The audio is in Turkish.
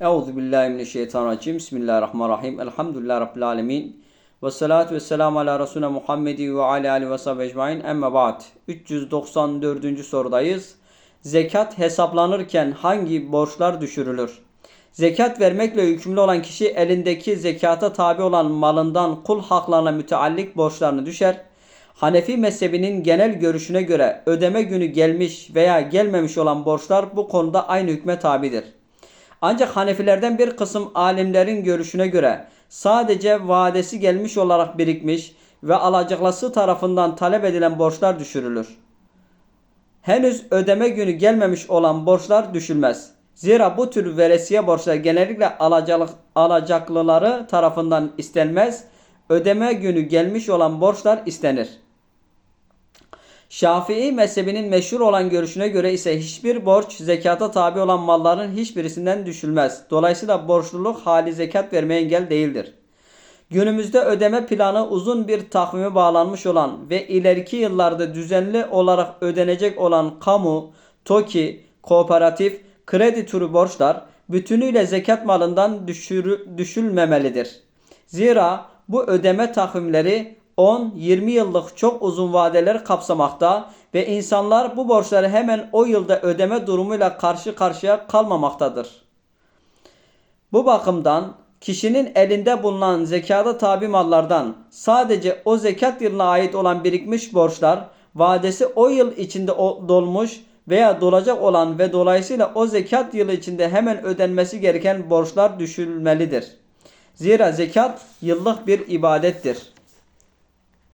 Euzu billahi mineşşeytanirracim. Bismillahirrahmanirrahim. Elhamdülillahi rabbil alamin. Ve salatu ve selamu ala Resulüne Muhammedi ve ala alihi ve sahbihi ecmaîn. Emme ba'd. 394. sorudayız. Zekat hesaplanırken hangi borçlar düşürülür? Zekat vermekle yükümlü olan kişi elindeki zekata tabi olan malından kul haklarına müteallik borçlarını düşer. Hanefi mezhebinin genel görüşüne göre ödeme günü gelmiş veya gelmemiş olan borçlar bu konuda aynı hükme tabidir. Ancak Hanefilerden bir kısım alimlerin görüşüne göre sadece vadesi gelmiş olarak birikmiş ve alacaklısı tarafından talep edilen borçlar düşürülür. Henüz ödeme günü gelmemiş olan borçlar düşülmez. Zira bu tür veresiye borçlar genellikle alacaklı, alacaklıları tarafından istenmez. Ödeme günü gelmiş olan borçlar istenir. Şafii mezhebinin meşhur olan görüşüne göre ise hiçbir borç zekata tabi olan malların hiçbirisinden düşülmez. Dolayısıyla borçluluk hali zekat vermeye engel değildir. Günümüzde ödeme planı uzun bir takvime bağlanmış olan ve ileriki yıllarda düzenli olarak ödenecek olan kamu, TOKİ, kooperatif, kredi türü borçlar bütünüyle zekat malından düşürü, düşülmemelidir. Zira bu ödeme takvimleri 10-20 yıllık çok uzun vadeler kapsamakta ve insanlar bu borçları hemen o yılda ödeme durumuyla karşı karşıya kalmamaktadır. Bu bakımdan kişinin elinde bulunan zekata tabi mallardan sadece o zekat yılına ait olan birikmiş borçlar vadesi o yıl içinde dolmuş veya dolacak olan ve dolayısıyla o zekat yılı içinde hemen ödenmesi gereken borçlar düşülmelidir. Zira zekat yıllık bir ibadettir.